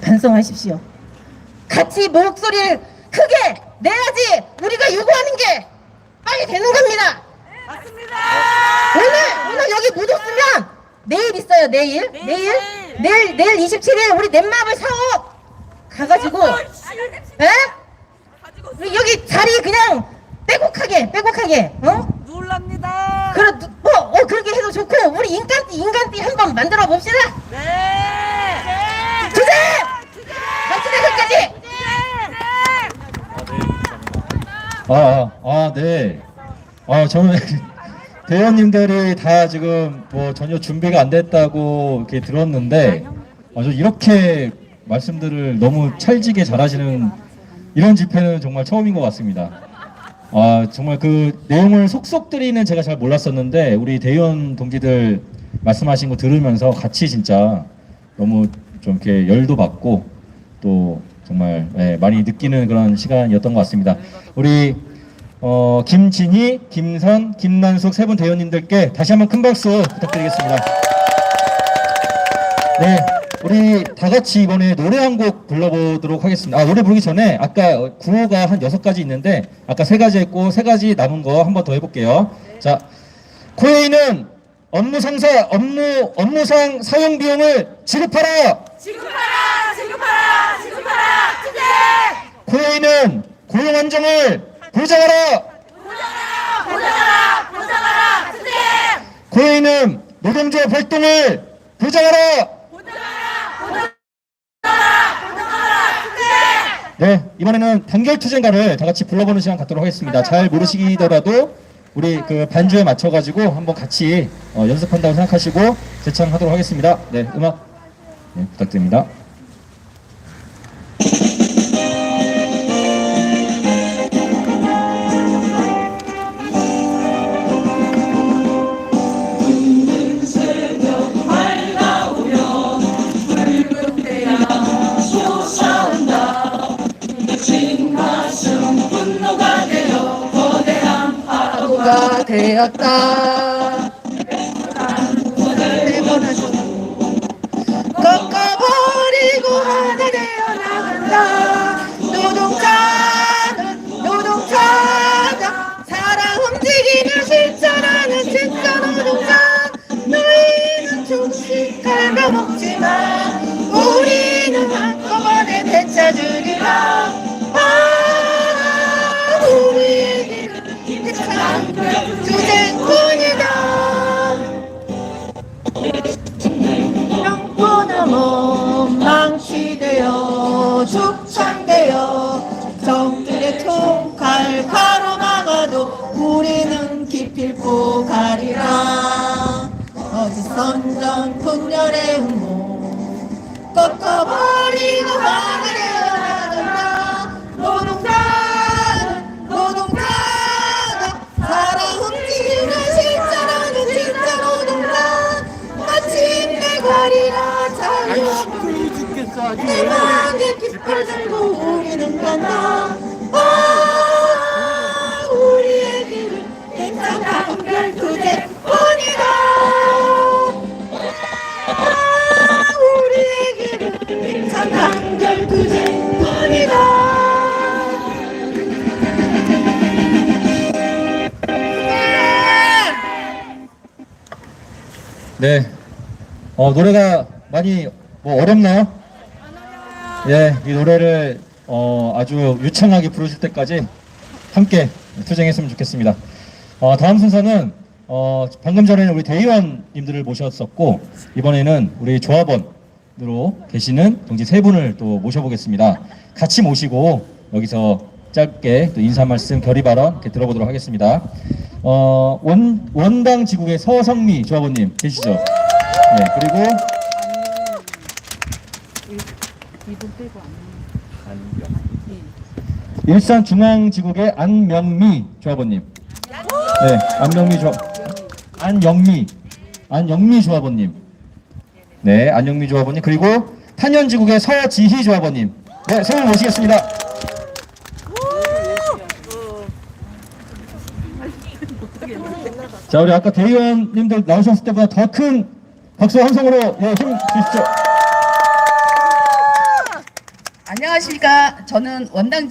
반성하십시오. 같이 목소리를 크게 내야지 우리가 요구하는 게 빨리 되는 겁니다. 맞습니다. 오늘 오늘 여기 못 왔으면 내일 있어요 내일 내일, 내일 내일. 내일 내일 27일 우리 넷마블 사업 가가지고 에? 가지고 우리 여기 자리 그냥 빼곡하게 빼곡하게 어? 놀랍니다. 그래 뭐 어, 그렇게 해도 좋고 우리 인간띠 인간띠 한번 만들어 봅시다 네. 네. 주제 같이 끝까지 네. 아, 아, 아, 네. 아, 저는 대원님들이 다 지금 뭐 전혀 준비가 안 됐다고 이렇게 들었는데, 아, 저 이렇게 말씀들을 너무 찰지게 잘하시는 이런 집회는 정말 처음인 것 같습니다. 아, 정말 그 내용을 속속들이는 제가 잘 몰랐었는데, 우리 대원 동지들 말씀하신 거 들으면서 같이 진짜 너무 좀 이렇게 열도 받고 또 정말 예, 많이 느끼는 그런 시간이었던 것 같습니다. 우리 어, 김진희, 김선, 김난숙 세 분 대원님들께 다시 한번 큰 박수 부탁드리겠습니다. 네, 우리 다 같이 이번에 노래 한 곡 불러보도록 하겠습니다. 아, 노래 부르기 전에 아까 구호가 한 여섯 가지 있는데 아까 세 가지 했고 세 가지 남은 거 한 번 더 해볼게요. 자, 코에이는 업무 상사, 업무, 업무상 사용 비용을! 지급하라. 지급하라. 코에이는 고용 안정을 보장하라! 보장하라. 보장하라. 주제. 코에이는 노동조합 활동을 보장하라! 보장하라. 보장하라. 보장하라. 주제. 네, 이번에는 단결 투쟁가를 다 같이 불러보는 시간 갖도록 하겠습니다. 잘 모르시더라도 우리 그 반주에 맞춰가지고 한번 같이 어, 연습한다고 생각하시고 제창하도록 하겠습니다. 네, 음악 네, 부탁드립니다. 파도가 되었다. 꺾어버리고 하늘에 나간 망치되어 죽창되어 적들의 총칼 가로막아도 우리는 기필코 가리라. 어디선전 분열의 음모 꺾어버리고 하늘에 나간다 노동자는 노동자다. 살아 움직이는 실자라는 진짜 노동자. 마침내 가리라 자유 내 마음에 깃발 들고 우리는 간다. 아 우리의 길은 행상 단결 그대뿐이다 아 우리의 길은 행상 단결 그대뿐이다 네, 어, 노래가 많이 뭐 어렵나요? 예, 이 노래를 어, 아주 유창하게 부르실 때까지 함께 투쟁했으면 좋겠습니다. 어, 다음 순서는 어, 방금 전에는 우리 대의원님들을 모셨었고 이번에는 우리 조합원으로 계시는 동지 세 분을 또 모셔보겠습니다. 같이 모시고 여기서 짧게 또 인사 말씀, 결의 발언 이렇게 들어보도록 하겠습니다. 어, 원, 원당 지국의 서성미 조합원님 계시죠? 네, 그리고 일산 중앙지국의 안명미 조합원님. 네, 안명미 조합. 안영미. 안영미 조합원님. 네, 안영미 조합원님. 그리고 탄현지국의 서지희 조합원님. 네, 세분 모시겠습니다. 자, 우리 아까 대의원님들 나오셨을 때보다 더 큰 박수 함성으로 예, 힘 주십시오. 안녕하십니까. 저는 원당